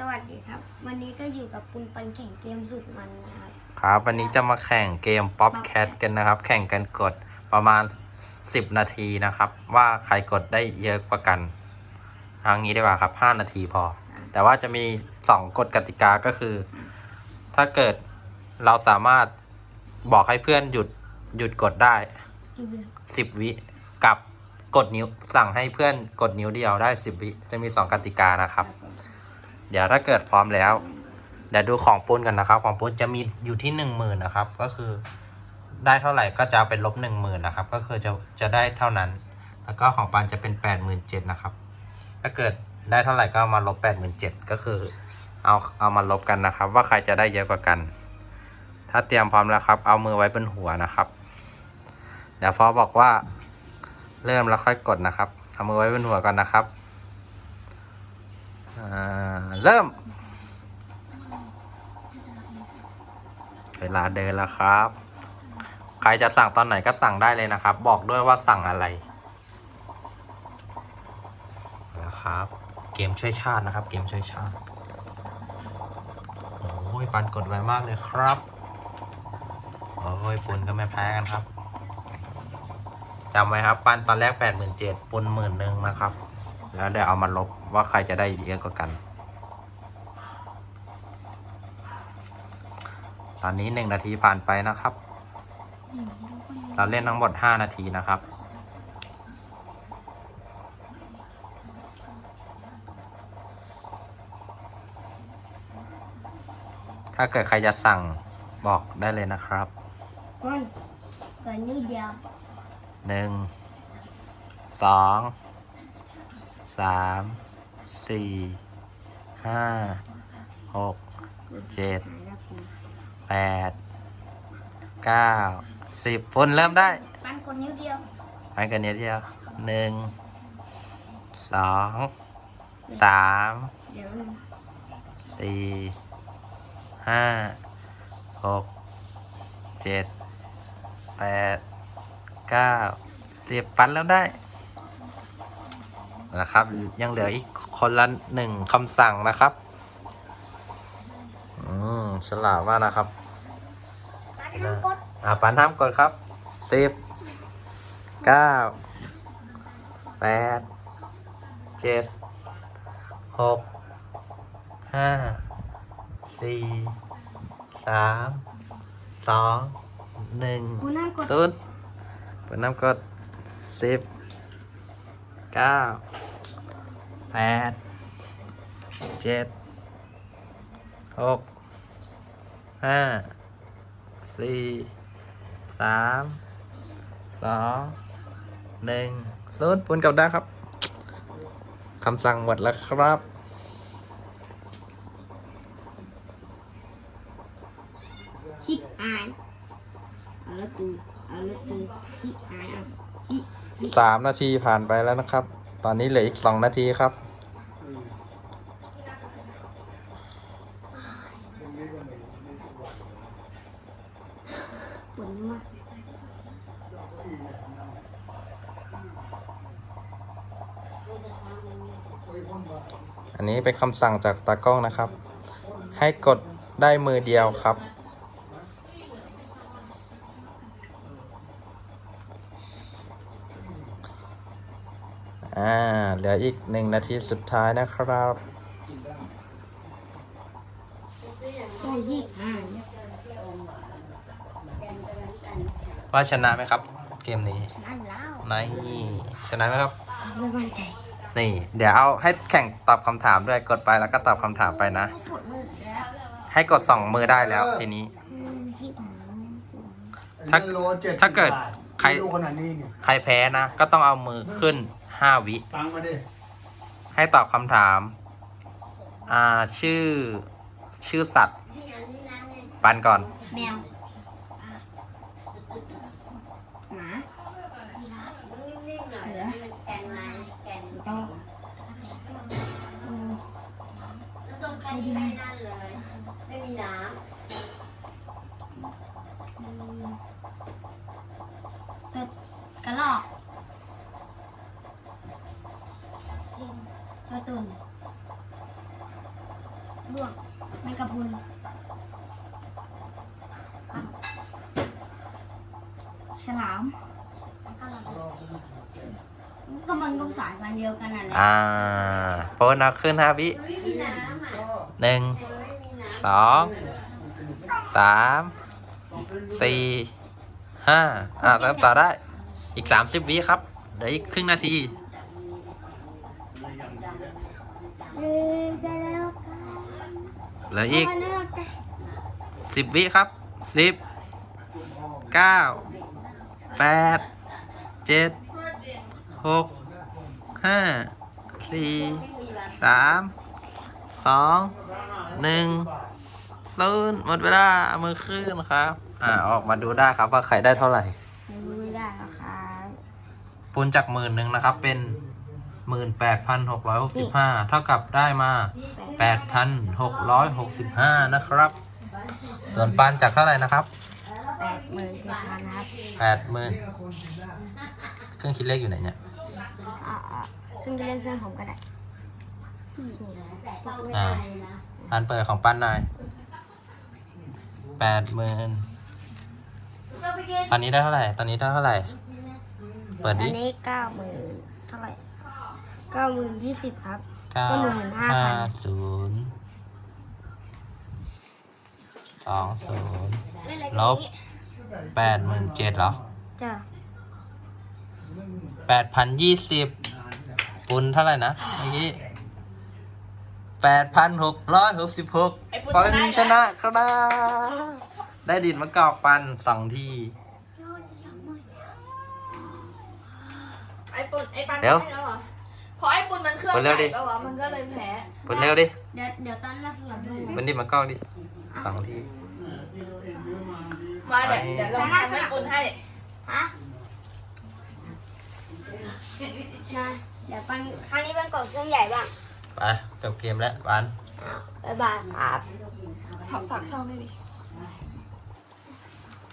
สวัสดีครับ วันนี้ก็อยู่กับปุนปันแข่งเกมสุดมันนะครับ ครับ วันนี้จะมาแข่งเกม Pop Cat กันนะครับ แข่งกันกดประมาณ 10 นาทีนะครับ ว่าใครกดได้เยอะกว่ากันทางนี้ดีกว่าครับ 5 นาทีพอ แต่ว่าจะมี 2กฎกติกาก็คือ ถ้าเกิดเราสามารถบอกให้เพื่อนหยุดหยุดกดได้ 10 วิกับกดนิ้วสั่งให้เพื่อนกดนิ้วเดียวได้ 10 วิจะมี 2กติกานะครับ เดี๋ยวถ้าเกิดพร้อมแล้ว เดี๋ยวดูของปุ้นกันนะครับ ของปุ้นจะมีอยู่ที่หนึ่งหมื่นนะครับ ก็คือได้เท่าไหร่ก็จะเอาเป็นลบหนึ่งหมื่นนะครับ ก็คือจะจะได้เท่านั้น แล้วก็ของปานจะเป็นแปดหมื่นเจ็ดนะครับ ถ้าเกิดได้เท่าไหร่ก็มาลบแปดหมื่นเจ็ดก็คือเอาเอามาลบกันนะครับ ว่าใครจะได้เยอะกว่ากัน ถ้าเตรียมพร้อมแล้วครับ เอามือไว้บนหัวนะครับ เดี๋ยวพอบอกว่าเริ่มแล้วค่อยกดนะครับ เอามือไว้บนหัวก่อนนะครับอ่า เริ่มเวลาเดินแล้วครับ ใครจะสั่งตอนไหนก็สั่งได้เลยนะครับ บอกด้วยว่าสั่งอะไรนะครับ เกมช่วยชาตินะครับ เกมช่วยชาติโอ้ยปันกดไวมากเลยครับโอ้ยปุนก็ไม่แพ้กันครับจำไว้ครับ ปันตอนแรกแปดหมื่นเจ็ดปุนหมื่นหนึ่งนะครับ แล้วเดี๋ยวเอามาลบว่าใครจะได้เยอะกว่ากัน ตอนนี้หนึ่งนาทีผ่านไปนะครับ เราเล่นทั้งหมดห้านาทีนะครับ ถ้าเกิดใครจะสั่งบอกได้เลยนะครับปุนเกิดนิดเดียวหนึ่งสองสามสี่ห้าหกเจ็ดหาย แล้วปุนแปดเก้าสิบฝุ่นเริ่มได้ปันกดนิ้วเดียวไปกันเนี้ยเดียวหนึ่งสองสามเดี๋ยวสี่ห้าหกเจ็ดแปดเก้าสิบปันแล้วได้นะครับ ยังเหลืออีกคนละหนึ่งคำสั่งนะครับอืม ฉลาดมากนะครับปันห้ามกดอ่าปันห้ามกดครับสิบเก้าแปดเจ็ดหกห้าสี่สามสองหนึ่งปุนห้ามกดศูนย์ปันห้ามกดสิบเก้าแปดเจ็ดหก ห้าสี่สามสองหนึ่งศูนย์ปุ่นกลับได้ครับคำสั่งหมดแล้วครับชิปอายเอาละตูเอาละตูชิปอายเอาชิชิสามนาทีผ่านไปแล้วนะครับ ตอนนี้เหลืออีกสองนาทีครับ ปุนมาก อันนี้เป็นคำสั่งจากตากล้องนะครับ ให้กดได้มือเดียวครับ อ่า เหลืออีกหนึ่งนาทีสุดท้ายนะครับก็ชิปอายว่าชนะไหมครับ เกมนี้นั่นแล้วนี่ชนะไหมครับไม่มั่นใจ นี่ เดี๋ยวเอาให้แข่งตอบคำถามด้วยกดไปแล้วก็ตอบคำถามไปนะ ปวดมือแล้วให้กดสองมือได้แล้ว ทีนี้ อืมชิปอายถ้าโลจ็ดถ้าเกิดบทใครลูกขนาดนี้เนี่ยใครแพ้นะ ก็ต้องเอามือขึ้นห้าวิ ตังมาดิให้ตอบคำถาม อ่าชื่อ ชื่อสัตว์ ปันก่อน แมวหมา ไม่มีน้กระกระรอกกระตุนร่วงแมงกะพรุนฉลามก็มันก็สายพันธุ์เดียวกันนั่นแหละอ่าโปนเอาขึ้นห้าวิไม่มีน้ำอะหนึ่งไม่มีน้ สองสามสี่ห้าอ่าเริ่มต่อได้ อีกสามสิบวิครับ เดี๋ยวอีกครึ่งนาทีเหลืออีกสิบวิครับสิบเก้าแปดเจ็ดหกห้าสี่สามสองหนึ่ง ศูนย์หมดเวลาเอามือขึ้นครับ อ่าออกมาดูได้ครับว่าใครได้เท่าไหร่ไม่ได้แล้วครับปูนจากหมื่นหนึ่งนะครับ เป็นหมื่นแปดพันหกร้อยหกสิบห้าเท่ากับได้มาแปดพันหกร้อยหกสิบห้านะครับ ส่วนปานจากเท่าไหร่นะครับแปดหมื่นเจ็ดพันครับแปดหมื่นเครื่องคิดเลขอยู่ไหนเนี่ยอ่าๆขึ้นไปเล่นเครื่องผมก็ได้ อ่าอันเปิดของปั้นหน่อย แปดหมื่นตอนนี้ได้เท่าไหร่ ตอนนี้ได้เท่าไหร่ เปิดอัดินนี้เก้าหมื่นเท่าไหร่เก้าหมื่นยี่สิบครับ เก้าก็หมื่นห้าห้าพันศูนย์สองศูนย์ลบแปดหมื่นเจ็ดเหรอจ้ะแปดพันยี่สิบปุนเท่าไหร่นะเมื่อกี้ แปดพันหกร้อยหกสิบหกปันชนะครับได้ดินมะกอกปันสองที ไอ้ปุนไอ้ปันเดี๋ยวไม่แล้วเหรอเพราะไอ้ปุนมันเครื่องปุณเร็วดิใหญ่ปะวะมันก็เลยแพ้ปุนเร็วดิเดี๋ยวเดี๋ยวตอนเราสลับดูปุนดินมะกอกดิสองที มาเดี๋ยวไปเดี๋ยวเราทำให้ปุนให้ฮะนะเดี๋ยวปันครั้งนี้เป็นกดเครื่องใหญ่บ้าง ไปจบเกมแล้วปันบ๊ายบายครับ ฝากช่องด้วยดิ